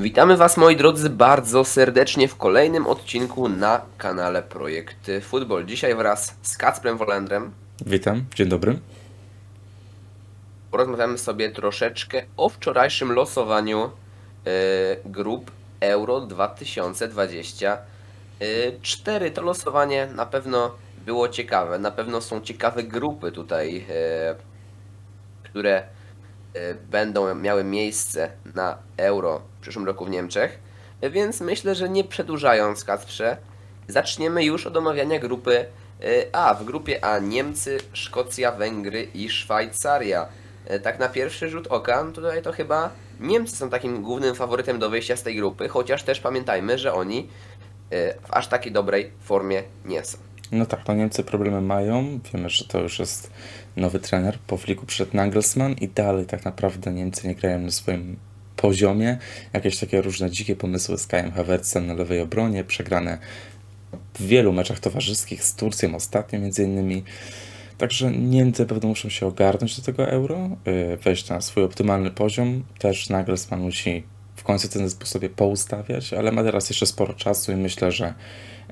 Witamy Was moi drodzy bardzo serdecznie w kolejnym odcinku na kanale Projekt Futbol. Dzisiaj wraz z Kacprem Wolendrem Witam, dzień dobry. porozmawiamy sobie troszeczkę o wczorajszym losowaniu e, grup Euro 2024. To losowanie na pewno było ciekawe. Na pewno są ciekawe grupy tutaj, e, które e, będą miały miejsce na Euro w przyszłym roku w Niemczech. Więc myślę, że nie przedłużając, Kacprze, zaczniemy już od omawiania grupy e, A. W grupie A Niemcy, Szkocja, Węgry i Szwajcaria. E, Tak na pierwszy rzut oka, no tutaj to chyba Niemcy są takim głównym faworytem do wyjścia z tej grupy, chociaż też pamiętajmy, że oni w aż takiej dobrej formie nie są. No tak, no Niemcy problemy mają. Wiemy, że to już jest nowy trener. Po fliku przyszedł Nagelsmann i dalej tak naprawdę Niemcy nie grają na swoim poziomie. Jakieś takie różne dzikie pomysły z Kajem Havertzem na lewej obronie, przegrane w wielu meczach towarzyskich z Turcją ostatnio między innymi. Także Niemcy pewno muszą się ogarnąć do tego euro, yy, wejść na swój optymalny poziom. Też Nagelsmann musi w końcu ten zespół sobie poustawiać, ale ma teraz jeszcze sporo czasu i myślę, że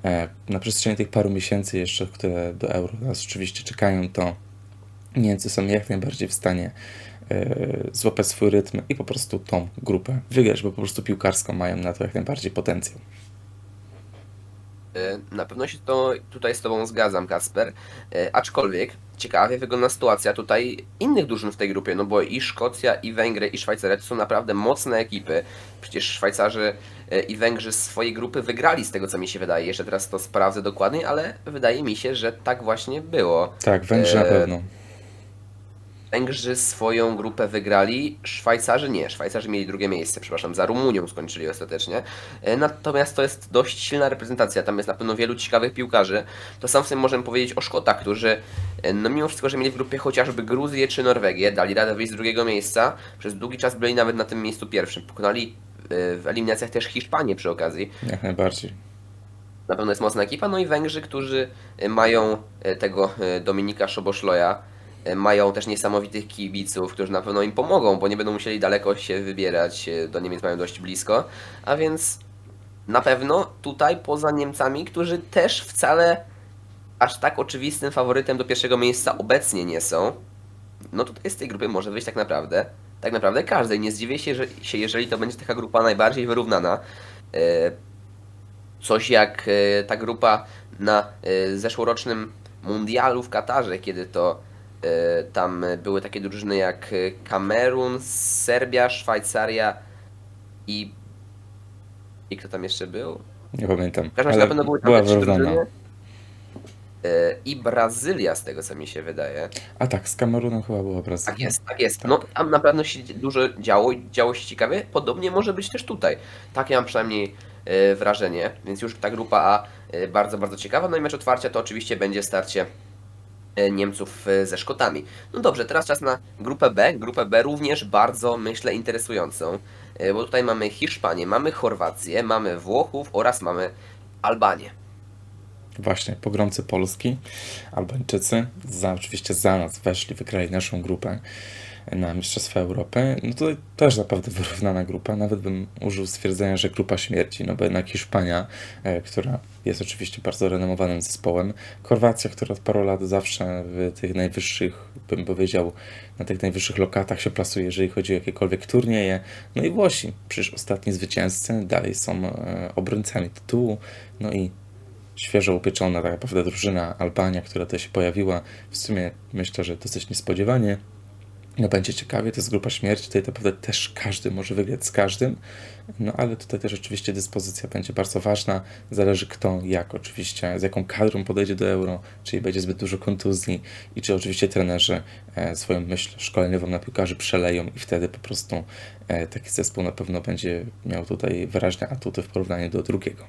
e, na przestrzeni tych paru miesięcy jeszcze, które do euro nas oczywiście czekają, to Niemcy są jak najbardziej w stanie e, złapać swój rytm i po prostu tą grupę wygrać, bo po prostu piłkarsko mają na to jak najbardziej potencjał. E, Na pewno się to tutaj z Tobą zgadzam, Kasper. E, Aczkolwiek ciekawie wygląda sytuacja tutaj innych drużyn w tej grupie, no bo i Szkocja, i Węgry, i Szwajcaria to są naprawdę mocne ekipy. Przecież Szwajcarzy e, i Węgrzy z swojej grupy wygrali, z tego co mi się wydaje. Jeszcze teraz to sprawdzę dokładnie, ale wydaje mi się, że tak właśnie było. Tak, Węgrzy na pewno. Węgrzy swoją grupę wygrali, Szwajcarzy nie. Szwajcarzy mieli drugie miejsce, przepraszam, za Rumunią skończyli ostatecznie. E, Natomiast to jest dość silna reprezentacja, tam jest na pewno wielu ciekawych piłkarzy. To sam sobie możemy powiedzieć o Szkotach, którzy e, no mimo wszystko, że mieli w grupie chociażby Gruzję czy Norwegię, dali radę wyjść z drugiego miejsca, przez długi czas byli nawet na tym miejscu pierwszym. Pokonali e, w eliminacjach też Hiszpanię przy okazji. Jak najbardziej. Na pewno jest mocna ekipa. No i Węgrzy, którzy mają tego Dominika Szoboszloja, mają też niesamowitych kibiców, którzy na pewno im pomogą, bo nie będą musieli daleko się wybierać, e, do Niemiec mają dość blisko. A więc na pewno tutaj poza Niemcami, którzy też wcale aż tak oczywistym faworytem do pierwszego miejsca obecnie nie są, no tutaj z tej grupy może wyjść tak naprawdę, tak naprawdę każdy. Nie zdziwię się, że, się jeżeli to będzie taka grupa najbardziej wyrównana. E, coś jak e, ta grupa na e, zeszłorocznym mundialu w Katarze, kiedy to e, tam były takie drużyny jak e, Kamerun, Serbia, Szwajcaria i i kto tam jeszcze był? Nie pamiętam. W każdym razie na pewno były tam była trzy wyrównana. drużyny. E, I Brazylia, z tego co mi się wydaje. A tak, z Kamerunem chyba była Brazylia. Tak jest, tak jest. No tam na pewno się dużo działo, i działo się ciekawie. Podobnie może być też tutaj. Takie mam przynajmniej e, wrażenie. Więc już ta grupa A e, bardzo, bardzo ciekawa. No i mecz otwarcia to oczywiście będzie starcie e, Niemców e, ze Szkotami. No dobrze, teraz czas na grupę B. Grupę B również bardzo, myślę, interesującą. E, Bo tutaj mamy Hiszpanię, mamy Chorwację, mamy Włochów oraz mamy Albanię. Właśnie, pogromcy Polski, Albańczycy, za, oczywiście za nas weszli, wygrali naszą grupę na Mistrzostwa Europy. No to też naprawdę wyrównana grupa, nawet bym użył stwierdzenia, że grupa śmierci, no bo jednak Hiszpania, e, która jest oczywiście bardzo renomowanym zespołem, Chorwacja, która od paru lat zawsze w tych najwyższych, bym powiedział, na tych najwyższych lokatach się plasuje, jeżeli chodzi o jakiekolwiek turnieje. No i Włosi, przecież ostatni zwycięzcy, dalej są e, obrońcami tytułu, no i świeżo upieczona tak naprawdę drużyna Albania, która tutaj się pojawiła. W sumie myślę, że dosyć niespodziewanie. No będzie ciekawie, to jest grupa śmierci, tutaj naprawdę też każdy może wygrać z każdym, no ale tutaj też oczywiście dyspozycja będzie bardzo ważna, zależy kto, jak oczywiście, z jaką kadrą podejdzie do Euro, czyli będzie zbyt dużo kontuzji i czy oczywiście trenerzy e, swoją myśl szkoleniową na piłkarzy przeleją i wtedy po prostu e, taki zespół na pewno będzie miał tutaj wyraźne atuty w porównaniu do drugiego.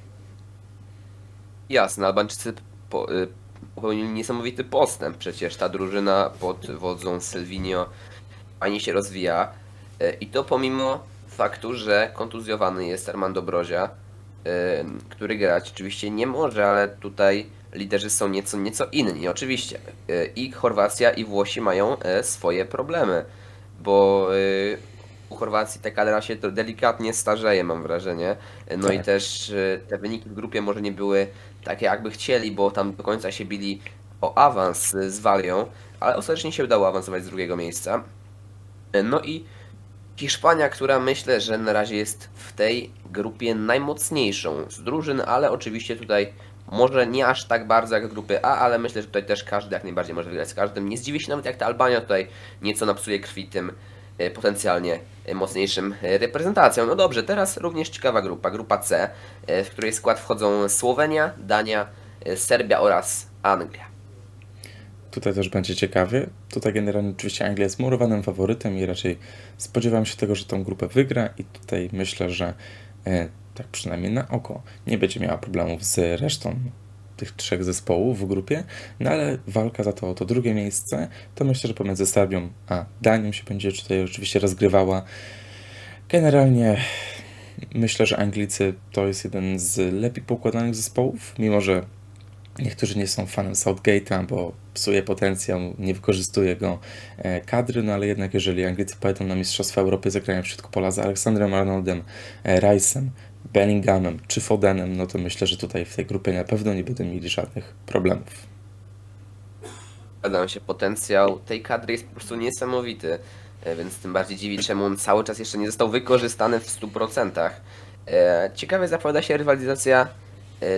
Jasne, Albańczycy po, y, popełnili niesamowity postęp. Przecież ta drużyna pod wodzą Sylvinio fajnie się rozwija. Y, I to pomimo faktu, że kontuzjowany jest Armando Brozia, y, który grać oczywiście nie może, ale tutaj liderzy są nieco, nieco inni. Oczywiście y, i Chorwacja i Włosi mają swoje problemy, bo u Chorwacji ta kadra się to delikatnie starzeje, mam wrażenie. No i Tak. też e, te wyniki w grupie może nie były takie, jakby chcieli, bo tam do końca się bili o awans e, z Walią, ale ostatecznie się udało awansować z drugiego miejsca. No i Hiszpania, która myślę, że na razie jest w tej grupie najmocniejszą z drużyn, ale oczywiście tutaj może nie aż tak bardzo jak grupy A, ale myślę, że tutaj też każdy jak najbardziej może wygrać z każdym. Nie zdziwię się nawet jak ta Albania tutaj nieco napsuje krwi tym e, potencjalnie e, mocniejszym e, reprezentacją. No dobrze, teraz również ciekawa grupa, grupa C, w której skład wchodzą Słowenia, Dania, Serbia oraz Anglia. Tutaj też będzie ciekawie. Tutaj generalnie oczywiście Anglia jest murowanym faworytem i raczej spodziewam się tego, że tą grupę wygra i tutaj myślę, że e, tak przynajmniej na oko nie będzie miała problemów z resztą tych trzech zespołów w grupie, no ale walka za to to drugie miejsce, to myślę, że pomiędzy Serbią a Danią się będzie tutaj oczywiście rozgrywała. Generalnie myślę, że Anglicy to jest jeden z lepiej poukładanych zespołów, mimo że Niektórzy nie są fanem Southgate'a, bo psuje potencjał, nie wykorzystuje go e, kadry, no ale jednak jeżeli Anglicy pojadą na Mistrzostwa Europy, zagrają w środku pola z Aleksandrem Arnoldem, e, Rice'em, Bellinghamem czy Fodenem, no to myślę, że tutaj w tej grupie na pewno nie będą mieli żadnych problemów. Zgadzam się, potencjał tej kadry jest po prostu niesamowity, e, więc tym bardziej dziwi, czemu on cały czas jeszcze nie został wykorzystany w 100%. E, Ciekawie zapowiada się rywalizacja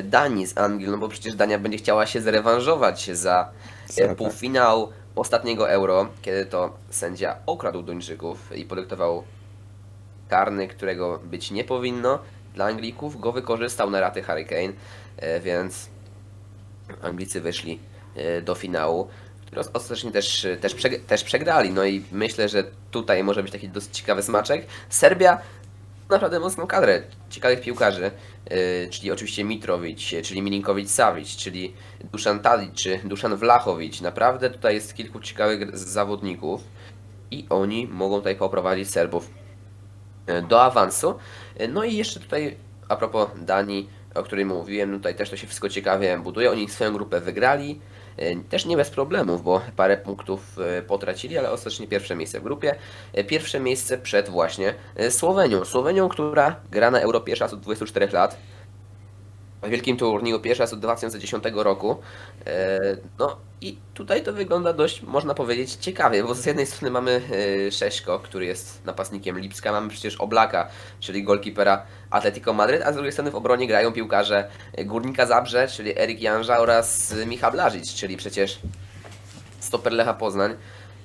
Danii z Anglią, no bo przecież Dania będzie chciała się zrewanżować za e, tak. półfinał ostatniego Euro, kiedy to sędzia okradł Duńczyków i podyktował karny, którego być nie powinno dla Anglików, go wykorzystał na raty Hurricane, e, więc Anglicy wyszli e, do finału, ostatecznie też, też, też przegrali. No i myślę, że tutaj może być taki dosyć ciekawy smaczek. Serbia naprawdę mocną kadrę ciekawych piłkarzy, e, czyli oczywiście Mitrovic, e, czyli Milinkovic Savic, czyli Duszan Tadic, czy Duszan Vlachovic. Naprawdę tutaj jest kilku ciekawych zawodników i oni mogą tutaj poprowadzić Serbów e, do awansu. No i jeszcze tutaj a propos Danii, o której mówiłem, tutaj też to się wszystko ciekawie buduje. Oni swoją grupę wygrali, też nie bez problemów, bo parę punktów e, potracili, ale ostatecznie pierwsze miejsce w grupie. E, Pierwsze miejsce przed właśnie e, Słowenią. Słowenią, która gra na Euro pierwszy raz od 24 lat. Wielkim turnieju pierwszy raz od 2010 roku. E, No i tutaj to wygląda dość, można powiedzieć, ciekawie, bo z jednej strony mamy e, Szeszko, który jest napastnikiem Lipska, mamy przecież Oblaka, czyli golkipera Atletico Madryt, a z drugiej strony w obronie grają piłkarze Górnika Zabrze, czyli Erik Janża oraz Micha Blažić, czyli przecież stoper Lecha Poznań.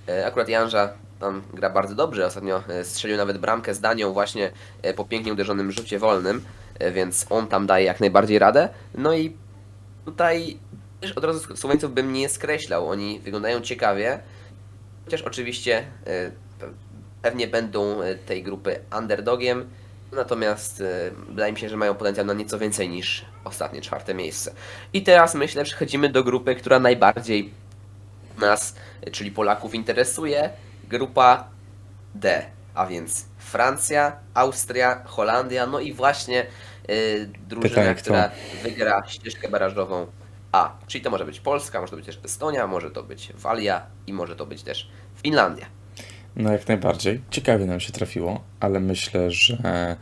E, Akurat Janża tam gra bardzo dobrze, ostatnio e, strzelił nawet bramkę z Danią właśnie e, po pięknie uderzonym rzucie wolnym, e, więc on tam daje jak najbardziej radę. No i tutaj też od razu Słoweńców bym nie skreślał, oni wyglądają ciekawie, chociaż oczywiście pe- pewnie będą tej grupy underdogiem, natomiast wydaje mi się, że mają potencjał na nieco więcej niż ostatnie czwarte miejsce. I teraz myślę, przechodzimy do grupy, która najbardziej nas, czyli Polaków, interesuje. Grupa D, a więc Francja, Austria, Holandia, no i właśnie y, drużyna, Pytanie, kto? która wygra ścieżkę barażową A. Czyli to może być Polska, może to być też Estonia, może to być Walia i może to być też Finlandia. No jak najbardziej. Ciekawie nam się trafiło, ale myślę, że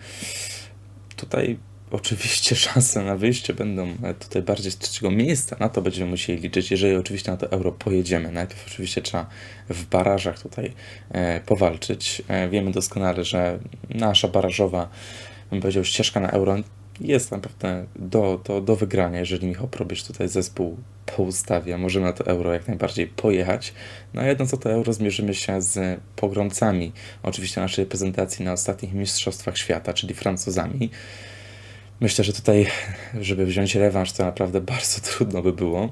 tutaj oczywiście szanse na wyjście będą e, tutaj bardziej z trzeciego miejsca. Na to będziemy musieli liczyć, jeżeli oczywiście na to euro pojedziemy. Najpierw oczywiście trzeba w barażach tutaj e, powalczyć. E, wiemy doskonale, że nasza barażowa, bym powiedział, ścieżka na euro jest naprawdę do, do, do wygrania, jeżeli Michał Probierz tutaj zespół poustawia. Możemy na to euro jak najbardziej pojechać. No a jedno co to euro zmierzymy się z pogromcami oczywiście naszej reprezentacji na ostatnich Mistrzostwach Świata, czyli Francuzami. Myślę, że tutaj, żeby wziąć rewanż, to naprawdę bardzo trudno by było.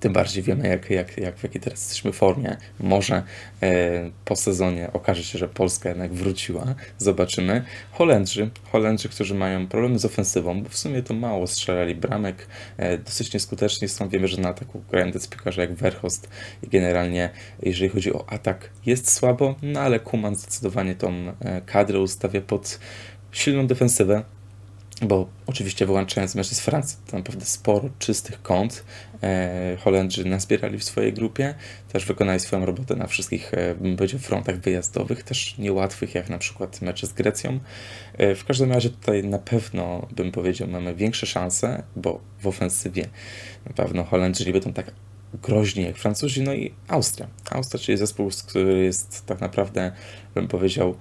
Tym bardziej wiemy, jak, jak, jak w jakiej teraz jesteśmy formie. Może e, po sezonie okaże się, że Polska jednak wróciła. Zobaczymy. Holendrzy, Holendrzy, którzy mają problemy z ofensywą, bo w sumie to mało strzelali bramek, e, dosyć nieskutecznie są. Wiemy, że na ataku tacy piłkarze jak Verhost i generalnie, jeżeli chodzi o atak, jest słabo, no ale Kuman zdecydowanie tą e, kadrę ustawia pod silną defensywę. Bo oczywiście wyłączając mecze z Francji, to naprawdę sporo czystych kąt e, Holendrzy nazbierali w swojej grupie, też wykonali swoją robotę na wszystkich, e, bym powiedział, frontach wyjazdowych, też niełatwych, jak na przykład mecze z Grecją. E, w każdym razie tutaj na pewno, bym powiedział, mamy większe szanse, bo w ofensywie na pewno Holendrzy nie będą tak groźni jak Francuzi, no i Austria. Austria, czyli zespół, który jest tak naprawdę, bym powiedział,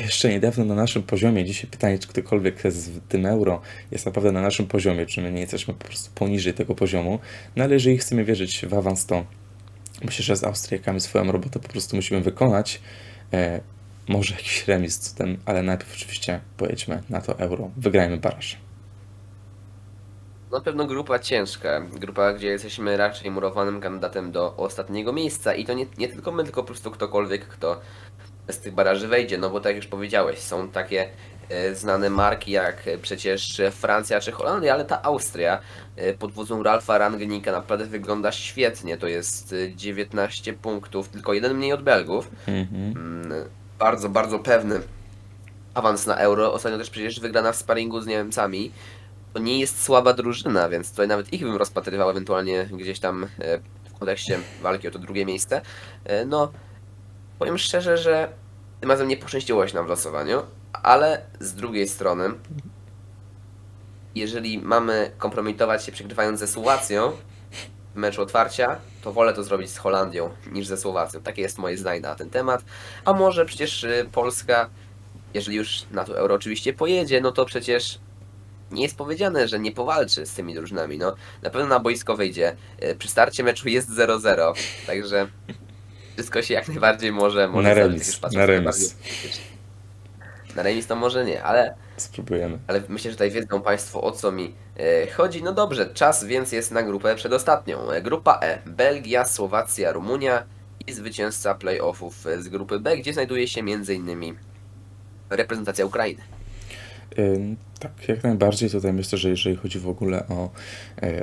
jeszcze niedawno na naszym poziomie. Dzisiaj pytanie, czy ktokolwiek z tym euro jest naprawdę na naszym poziomie, czy my nie jesteśmy po prostu poniżej tego poziomu. No ale jeżeli chcemy wierzyć w awans, to myślę, że z Austriakami swoją robotę po prostu musimy wykonać. E, może jakiś remis cudem, ale najpierw oczywiście pojedźmy na to euro. Wygrajmy baraż. Na pewno grupa ciężka. Grupa, gdzie jesteśmy raczej murowanym kandydatem do ostatniego miejsca. I to nie, nie tylko my, tylko po prostu ktokolwiek, kto z tych baraży wejdzie. No bo tak jak już powiedziałeś, są takie e, znane marki jak e, przecież Francja czy Holandia, ale ta Austria e, pod wodzą Ralfa Rangnicka naprawdę wygląda świetnie. To jest e, 19 punktów, tylko jeden mniej od Belgów. Mhm. Mm, Bardzo, bardzo pewny awans na euro. Ostatnio też przecież wygrana w sparingu z Niemcami. To nie jest słaba drużyna, więc tutaj nawet ich bym rozpatrywał ewentualnie gdzieś tam w kontekście walki o to drugie miejsce. No, powiem szczerze, że tym razem nie poszczęściło się nam w losowaniu, ale z drugiej strony, jeżeli mamy kompromitować się przegrywając ze Słowacją w meczu otwarcia, to wolę to zrobić z Holandią niż ze Słowacją. Takie jest moje zdanie na ten temat. A może przecież y, Polska, jeżeli już na to euro oczywiście pojedzie, no to przecież nie jest powiedziane, że nie powalczy z tymi drużynami. No, na pewno na boisko wyjdzie. Y, Przy starcie meczu jest 0-0, także wszystko się jak najbardziej może, może Na remis, na remis. Na remis to może nie, ale Spróbujemy. ale myślę, że tutaj wiedzą Państwo o co mi e, chodzi. No dobrze, czas więc jest na grupę przedostatnią. E, Grupa E. Belgia, Słowacja, Rumunia i zwycięzca playoffów e, z grupy B, gdzie znajduje się m.in. reprezentacja Ukrainy. Tak, jak najbardziej. Tutaj myślę, że jeżeli chodzi w ogóle o,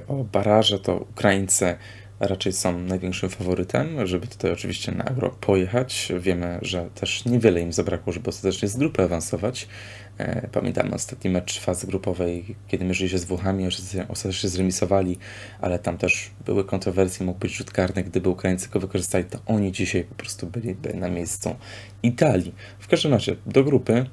o baraże, to Ukraińcy raczej są największym faworytem, żeby tutaj oczywiście na Euro pojechać. Wiemy, że też niewiele im zabrakło, żeby ostatecznie z grupy awansować. E, Pamiętamy ostatni mecz fazy grupowej, kiedy mierzyli się z Włochami, ostatecznie- zremisowali, ale tam też były kontrowersje, mógł być rzut karny, gdyby Ukraińcy go wykorzystali, to oni dzisiaj po prostu byliby na miejscu Italii. W każdym razie, do grupy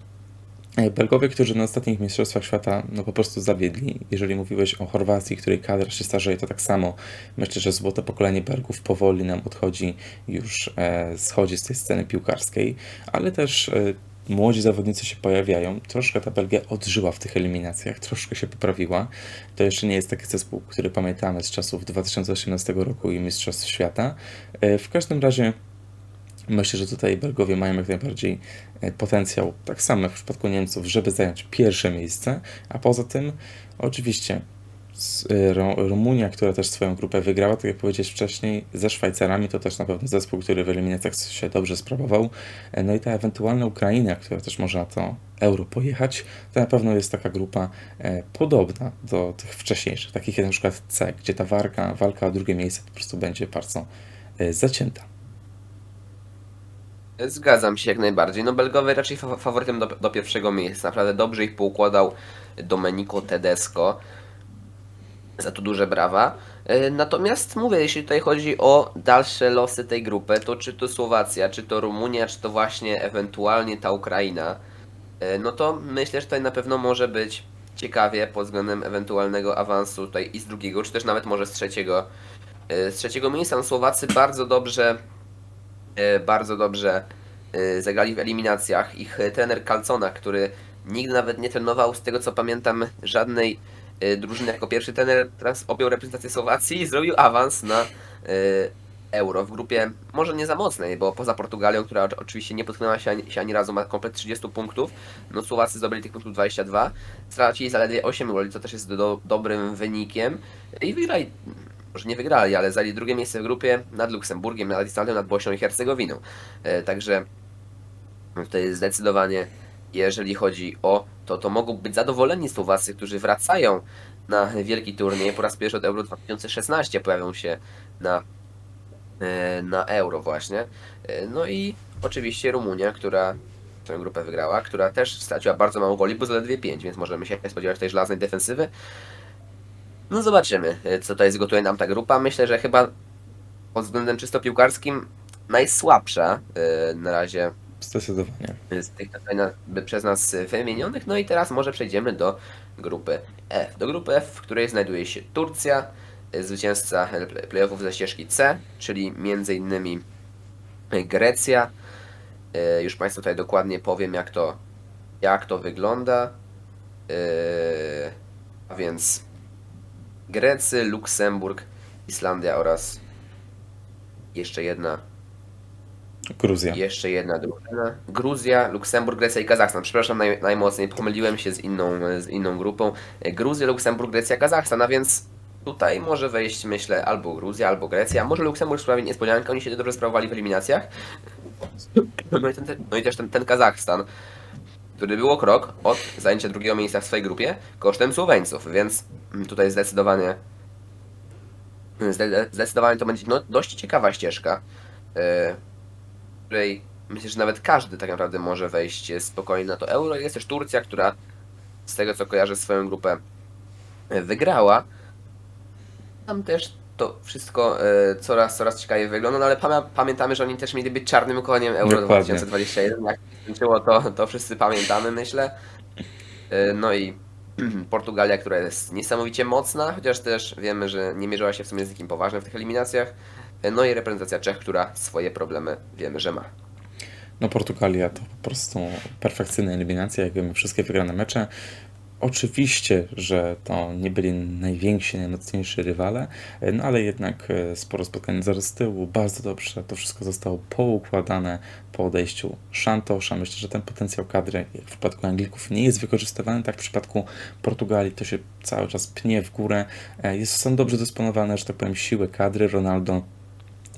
Belgowie, którzy na ostatnich Mistrzostwach Świata no po prostu zawiedli. Jeżeli mówiłeś o Chorwacji, której kadra się starzeje, to tak samo. Myślę, że złote pokolenie Belgów powoli nam odchodzi, już e, schodzi z tej sceny piłkarskiej, ale też e, młodzi zawodnicy się pojawiają. Troszkę ta Belgia odżyła w tych eliminacjach, troszkę się poprawiła. To jeszcze nie jest taki zespół, który pamiętamy z czasów 2018 roku i Mistrzostw Świata. E, w każdym razie Myślę, że tutaj Belgowie mają jak najbardziej e, potencjał, tak samo jak w przypadku Niemców, żeby zająć pierwsze miejsce, a poza tym oczywiście e, Rumunia, która też swoją grupę wygrała, tak jak powiedziałeś wcześniej, ze Szwajcarami, to też na pewno zespół, który w eliminacjach się dobrze sprawował. E, No i ta ewentualna Ukraina, która też może na to euro pojechać, to na pewno jest taka grupa podobna do tych wcześniejszych, takich jak na przykład C, gdzie ta walka, walka o drugie miejsce po prostu będzie bardzo zacięta. Zgadzam się jak najbardziej. No Belgowie raczej fa- faworytem do, do pierwszego miejsca. Naprawdę dobrze ich poukładał Domenico Tedesco. Za to duże brawa. E, Natomiast mówię, jeśli tutaj chodzi o dalsze losy tej grupy, to czy to Słowacja, czy to Rumunia, czy to właśnie ewentualnie ta Ukraina, e, no to myślę, że tutaj na pewno może być ciekawie pod względem ewentualnego awansu tutaj i z drugiego, czy też nawet może z trzeciego. E, Z trzeciego miejsca no Słowacy bardzo dobrze bardzo dobrze e, zagrali w eliminacjach. Ich e, trener Calcona, który nigdy nawet nie trenował, z tego co pamiętam, żadnej e, drużyny jako pierwszy trener, teraz objął reprezentację Słowacji i zrobił awans na e, Euro w grupie może nie za mocnej, bo poza Portugalią, która oczy- oczywiście nie potknęła się ani, się ani razu, ma komplet 30 punktów, no Słowacy zdobyli tych punktów 22, stracili zaledwie 8 goli, co też jest do, dobrym wynikiem. I wygrali może nie wygrali, ale zajęli drugie miejsce w grupie nad Luksemburgiem, nad Islandią, nad Bośnią i Hercegowiną. E, Także tutaj zdecydowanie, jeżeli chodzi o to, to mogą być zadowoleni Słowacy, którzy wracają na wielki turniej. Po raz pierwszy od Euro 2016 pojawią się na, e, na Euro właśnie. E, No i oczywiście Rumunia, która tę grupę wygrała, która też straciła bardzo mało goli, bo zaledwie 5, więc możemy się spodziewać tej żelaznej defensywy. No zobaczymy, e, co tutaj zgotuje nam ta grupa. Myślę, że chyba pod względem czysto piłkarskim najsłabsza e, na razie Zdecydowanie. z tych tutaj na, by przez nas wymienionych. No i teraz może przejdziemy do grupy F. Do grupy F, w której znajduje się Turcja, zwycięzca play- playoffów ze ścieżki C, czyli między innymi Grecja. Już Państwu tutaj dokładnie powiem, jak to, jak to wygląda. A więc Grecy, Luksemburg, Islandia oraz jeszcze jedna Gruzja. jeszcze jedna drużyna. Gruzja, Luksemburg, Grecja i Kazachstan. Przepraszam naj, najmocniej, pomyliłem się z inną, z inną grupą. E, Gruzja, Luksemburg, Grecja, Kazachstan, a więc tutaj może wejść, myślę, albo Gruzja, albo Grecja. Może Luksemburg sprawi niespodziankę, oni się dobrze sprawowali w eliminacjach. No i, ten, ten, no i też ten, ten Kazachstan, który było krok od zajęcia drugiego miejsca w swojej grupie kosztem Słoweńców, więc mm, tutaj zdecydowanie zde- zdecydowanie to będzie no, dość ciekawa ścieżka. e, której myślę, że nawet każdy tak naprawdę może wejść spokojnie na to euro. Jest też Turcja, która z tego co kojarzę swoją grupę wygrała. Tam też to wszystko e, coraz, coraz ciekawiej wygląda, no ale pamię- pamiętamy, że oni też mieli być czarnym koniem Euro Dokładnie. 2021. Jak się skończyło to, to wszyscy pamiętamy, myślę. E, No i Portugalia, która jest niesamowicie mocna, chociaż też wiemy, że nie mierzyła się w sumie z nikim poważnym w tych eliminacjach. E, No i reprezentacja Czech, która swoje problemy wiemy, że ma. No Portugalia to po prostu perfekcyjna eliminacja, jak wiemy, wszystkie wygrane mecze. Oczywiście, że to nie byli najwięksi, najmocniejsi rywale, no ale jednak e, sporo spotkań zaraz z tyłu, bardzo dobrze, to wszystko zostało poukładane po odejściu Szantosza. Myślę, że ten potencjał kadry, jak w przypadku Anglików, nie jest wykorzystywany, tak w przypadku Portugalii to się cały czas pnie w górę. E, Jest, są dobrze dysponowane, że tak powiem, siły kadry. Ronaldo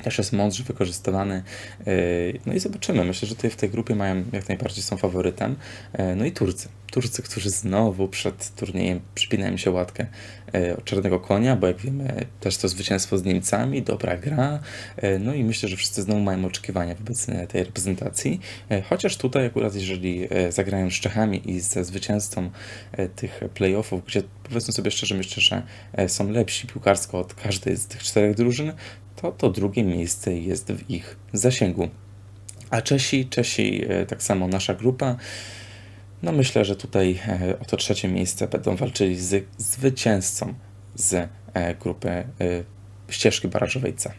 też jest mądrze wykorzystywany. Yy, No i zobaczymy. Myślę, że tutaj w tej grupie mają jak najbardziej są faworytem. Yy, No i Turcy. Turcy, którzy znowu przed turniejem przypinają się łatkę od czarnego konia, bo jak wiemy, też to zwycięstwo z Niemcami, dobra gra. No i myślę, że wszyscy znowu mają oczekiwania wobec tej reprezentacji. Chociaż tutaj akurat, jeżeli zagrają z Czechami i ze zwycięzcą tych playoffów, gdzie powiedzmy sobie szczerze, myślę, że są lepsi piłkarsko od każdej z tych czterech drużyn, to to drugie miejsce jest w ich zasięgu. A Czesi, Czesi, e, tak samo nasza grupa, no myślę, że tutaj e, o to trzecie miejsce będą walczyli z zwycięzcą z e, grupy ścieżki barażowej C.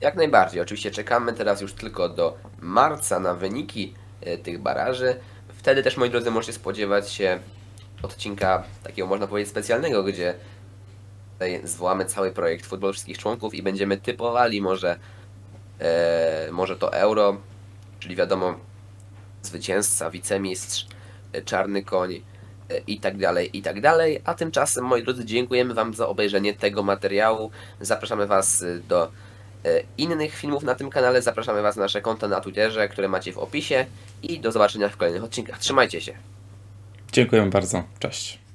Jak najbardziej. Oczywiście czekamy teraz już tylko do marca na wyniki tych baraży. Wtedy też, moi drodzy, możecie spodziewać się odcinka takiego, można powiedzieć, specjalnego, gdzie tutaj zwołamy cały projekt Futbol Wszystkich Członków i będziemy typowali może, e, może to euro, czyli wiadomo, zwycięzca, wicemistrz, e, czarny koń e, i tak dalej, i tak dalej. A tymczasem, moi drodzy, dziękujemy Wam za obejrzenie tego materiału. Zapraszamy Was e, do e, innych filmów na tym kanale. Zapraszamy Was na nasze konta na Twitterze, które macie w opisie i do zobaczenia w kolejnych odcinkach. Trzymajcie się. Dziękujemy bardzo. Cześć.